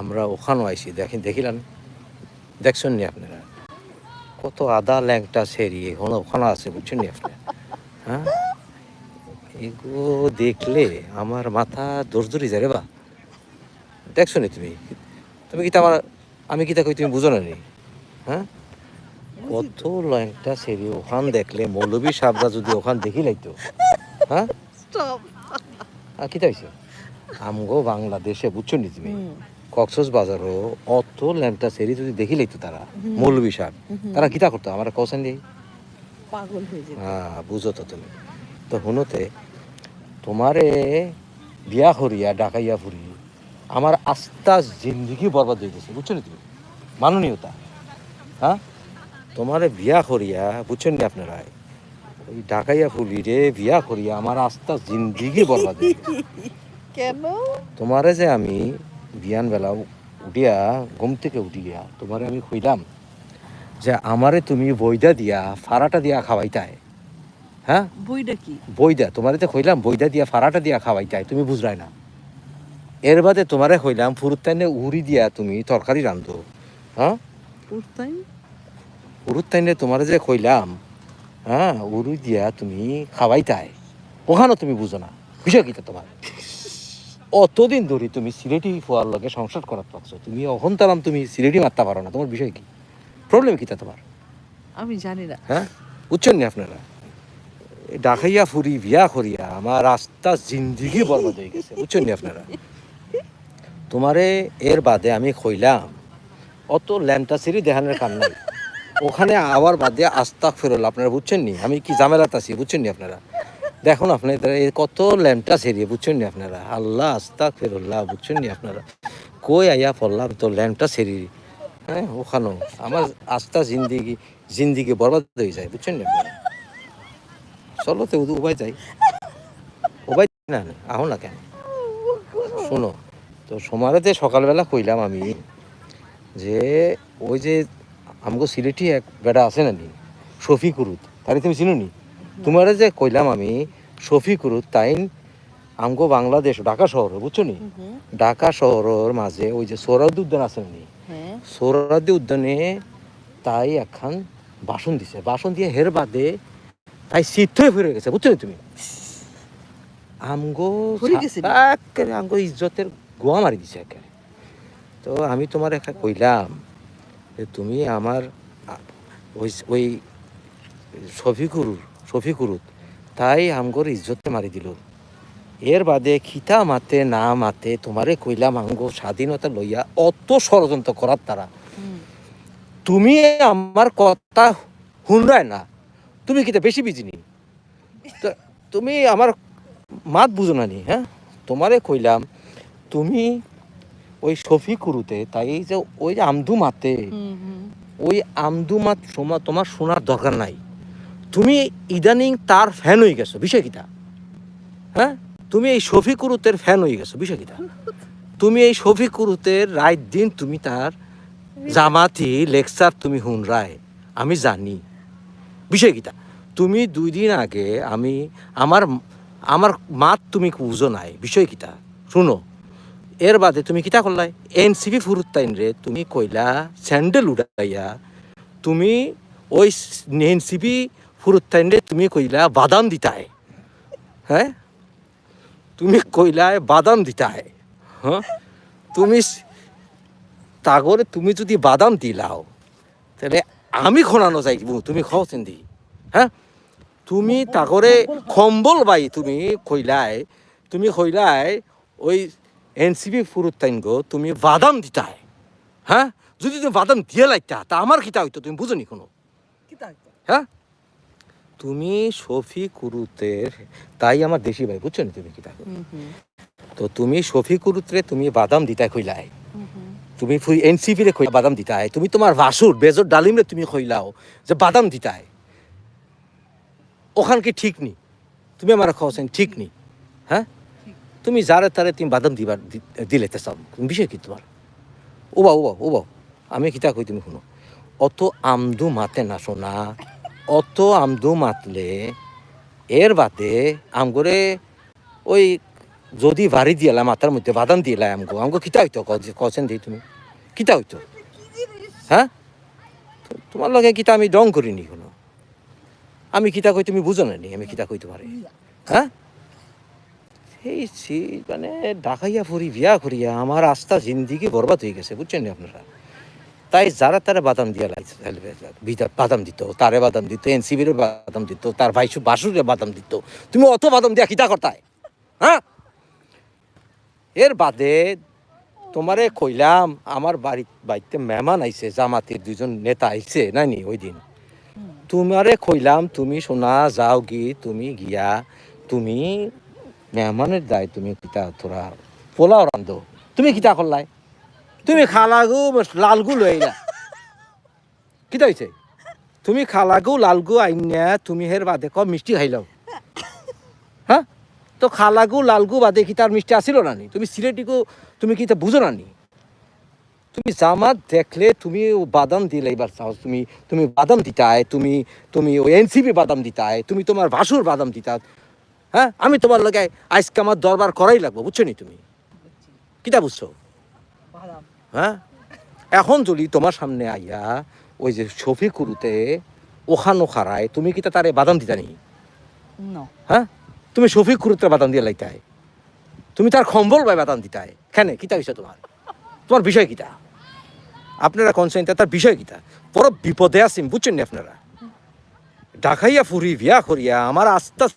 আমরা ওখানেও আইসি দেখেন দেখিলেন? দেখছেন নি আপনারা? কত আদা ল্যাংটা সেরি এখনও ওখানে আছে বুঝছেন নি আপনারা? হ্যাঁ? এগুলো দেখলে আমার মাথা দরদরি যায় রে বা। দেখছ নি তুমি? তুমি কি তা আমার আমি কি তা কই তুমি বুঝো না নি? হ্যাঁ? কত ল্যাংটা সেরি ওখান দেখলে মৌলবী সাহেবরা যদি ওখান দেখি লাইতো। হ্যাঁ? আর কি হয়েছে আমগো বাংলাদেশে বুঝছ নি তুমি? কক্সস বাজারও অত ল্যাংটা সেরি যদি দেখি লাইতো তারা মৌলবী সাহেব তারা কিতা করতো? আমার কৌশন দিয়ে পাগল হয়ে যেত। হ্যাঁ বুঝো তো তুমি। তো শুনোতে তোমারে বিয়া করিয়া ডাকাইয়া ফুরি আমার আস্তা জিন্দগি বরবাদ হয়ে গেছে বুঝছ নি তুমি? মাননীয়তা। হ্যাঁ? তোমারে বিয়া করিয়া বুঝছেন নি আপনারা? ওই ডাকাইয়া ফুলি রে বিয়া করিয়া আমার আস্তা জিন্দগি বরবাদ হয়ে গেছে। কেন? তোমারে যে আমি বিয়ান বেলা উঠিয়া ঘুম থেকে উঠিয়া তোমারে আমি কইলাম যে আমারে তুমি বইদা দিয়া ফাড়াটা দিয়া খাওয়াইতাই হ্যাঁ? বইটা কি? বইদা তোমারে তো কইলাম বইদা দিয়া ফাড়াটা দিয়া খাওয়াইতাই তুমি বুঝলাই না। এর বাদে তোমারে কইলাম ফুরুত্তাইনে উড়ি দিয়া তুমি তরকারি রান্ধো হ্যাঁ? উরুত্তাইনে তোমারে যে কইলাম হ্যাঁ উড়ি দিয়া তুমি খাওয়াইতাই ওখানেও তুমি বুঝো না। বিষয় কিটা তোমার? অতদিন ধরে তুমি সিলেটি ফোয়ার লগে সংসার করার পারছ তুমি অহন তারাম তুমি সিলেটি মারতে পারো না। তোমার বিষয় কি? প্রবলেম কিটা তোমার? আমি জানি না। হ্যাঁ? বুঝছেন নি আপনারা? ডাকাইয়া ফুরি বিয়া করিয়া আমার রাস্তা জিন্দিগি বরবাদ হয়ে গেছে। বুঝছেন নি আপনারা? তোমারে এর বাদে আমি কইলাম অত ল্যাংটা সিঁড়ি দেখানোর কান নাই। ওখানে আবার বাদে আস্তা ফেরল আপনারা বুঝছেন নি? আমি কি ঝামেলাতে আছি? বুঝছেন নি আপনারা? দেখুন এই কত ল্যাম্পটা সেরিয়ে বুঝছেন নি আপনারা? আল্লাহ আস্তা ফেরল্লাহ বুঝছেন নি আপনারা? কই আইয়া পড়লাম তো ল্যাংটা সেরি হ্যাঁ ওখানেও আমার আস্তা জিন্দিগি জিন্দিগি বরবাদ হয়ে যায়, বুঝছেন নি আপনারা? চলো তো উবাই যাই। উবাই না আহো না কেন? শোনো, তো সমারেতে সকালবেলা কইলাম আমি যে, ওই যে আমগো সিলেটি এক বেটা আছে না নি শফিকুরুত তারে তুমি চিনো নি? তোমার যে কইলাম আমি শফিকুরুত তাইন আমগো বাংলাদেশ ঢাকা শহর বুঝছ নি? ঢাকা শহরের মাঝে ওই যে সৌরাদি উদ্যান আছে না? হ্যাঁ। সৌরাদি উদ্যানে তাই একখান বাসন দিছে। বাসন দিয়ে হের বাদে তাই সিদ্ধ হয়ে ফিরে গেছে বুঝছ তুমি? আমগো? একেবারে আমগো ইজ্জতের গোয়া মারি দিছে একেবারে। তো আমি তোমার একটা কইলাম যে তুমি আমার ওই ওই শফিকুরুর শফিকুরুত তাই আমগোর ইজ্জতে মারি দিল। এর বাদে খিতা মাতে না মাতে তোমারে কইলাম আমগো স্বাধীনতা লইয়া অত ষড়যন্ত্র করার তারা। তুমি আমার কথা শুনরায় না। তুমি কিতা বেশি বিজিনি তুমি আমার মাত বুঝো না নি হ্যাঁ? তোমারে কইলাম তুমি ওই শফি কুরুতে তাই যে ওই যে আমদু মাতে। ওই আমদু মাত তোমার শোনার দরকার নাই। তুমি ইদানিং তার ফ্যান হয়ে গেছো, বিষয় কিতা হ্যাঁ? তুমি এই শফি কুরুতের ফ্যান হয়ে গেছো, বিষয় কিতা তুমি এই শফি কুরুতের রাত দিন তুমি তার জামাতি লেকচার তুমি হুন রায়, আমি জানি। বিষয় কিতা তুমি দুই দিন আগে আমি, আমার আমার মাত তুমি বুঝো নাই, বিষয় কিতা শুনো, এর বাদে তুমি কিতা করলাই? এনসিপি ফুরুত্তাইন রে, তুমি কইলা স্যান্ডেল উড়াইয়া তুমি ওই এনসিপি ফুরুত্তাইন রে তুমি কইলা বাদাম দিতায়। হ্যাঁ? তুমি কইলায় বাদাম দিতায়। হ্যাঁ? তুমি তাগরে তুমি যদি বাদাম দিলাও তাহলে আমি খোনানো যাইব তুমি খাও চিন্দি হ্যাঁ? তুমি তাগরে কম্বল বাই তুমি কইলাই তুমি কইলাই ওই এনসিপি ফুরুত্তাইন গো তুমি বাদাম দিতাই হ্যাঁ? যদি তুমি বাদাম দিয়ে লাইতা তা আমার খিতা হইতো তুমি বুঝনি কোনো? হ্যাঁ? তুমি শফি কুরুতের তাই আমার দেশি ভাই বুঝছ না তুমি হুম, হুম, তো তুমি শফি কুরুতরে তুমি বাদাম হুম, হুম। তুমি এনসিপি রে বাদাম দিতাই। তুমি তোমার ভাসুর বেজর ডালিম রে তুমি কইলাও যে বাদাম দিতাই। ওখান কি ঠিক নি। তুমি আমার খাওয়াছেন ঠিক নি। হ্যাঁ? তুমি যারে তারে তুমি বাদাম দিবার দিলে চাও। তুমি বিষয় কি তোমার? ওবা ওবা ওবা আমি কিতা কই তুমি শুনো? অত আমদু মাতে না শোনা। অত আমদু মাতলে, এর বাদে আমগরে ওই যদি বাড়ি দিয়ালাম মাথার মধ্যে বাদাম দিলাম আমগো আমগো কিতা হইতো ক- কছেন দিই তুমি? কিতা হইতো? হ্যাঁ? তোমার লগে কিতা আমি ডং করিনি কোনো। আমি কিতা কই তুমি বুঝো না নি, আমি কিতা কইতে পারি হ্যাঁ? সেই মানে ডাকাইয়া ফুরি, বিয়া করিয়া আমার আস্থা জিন্দিগি বরবাদ হয়ে গেছে, বুঝছেন আপনারা? তাই যারা তারা বাদাম দিয়া লাগছে বাদাম দিত, তারে বাদাম দিত, এনসিবির বাদাম দিত, তার ভাইসু বাসুরে বাদাম দিত। তুমি অত বাদাম দিয়া কিতা করতায়? হ্যাঁ? এর বাদে তোমারে কইলাম, আমার বাড়ি বাড়িতে মেহমান আইছে, জামাতের দুজন নেতা আইছে নানি ওই দিন। তোমারে কইলাম, তুমি শোনা যাও গি, তুমি গিয়া, তুমি মেহমানের দায় তুমি কিতা তোরা পোলাও রান্ধো। তুমি কিতা করলাই? তুমি খালাগু লালগু লইলা কিতা হয়েছে তুমি খালাগু, লালগু আইনা তুমি হের বাদে ক মিষ্টি খাইলাও। হ্যাঁ তো খালাগু, লালগু বাদে কি তার মিষ্টি আসিল না নি তুমি সিলেটিকু তুমি কি তা বুঝো না নি তুমি জামাত দেখলে তুমি ও বাদাম দিলে এবার চাও। তুমি তুমি বাদাম দিতায় তুমি তুমি ওই এনসিপি বাদাম দিতায় তুমি তোমার ভাসুর বাদাম দিতা হ্যাঁ আমি তোমার লগে আজকে আমার দরবার করাই লাগবো, বুঝছ নি তুমি? কিতা বুঝছ? হ্যাঁ? এখন যদি তোমার সামনে আইয়া ওই যে শফি কুরুতে ওখানো খারায় তুমি কি তারে বাদাম দিতা নি? হ্যাঁ? তুমি শফিক কুরুতে বাদাম দিয়ে লাইতায়। তুমি তার খম্বল বাই বাদাম দিতায়। কেন? কিতা হইছে তোমার? তোমার বিষয় কিতা? আপনারা কনসেন্ট তার বিষয় কিতা? বড় বিপদে আছেন বুঝছেন নি আপনারা? ডাকাইয়া ফুরি বিয়া করিয়া আমার আস্তা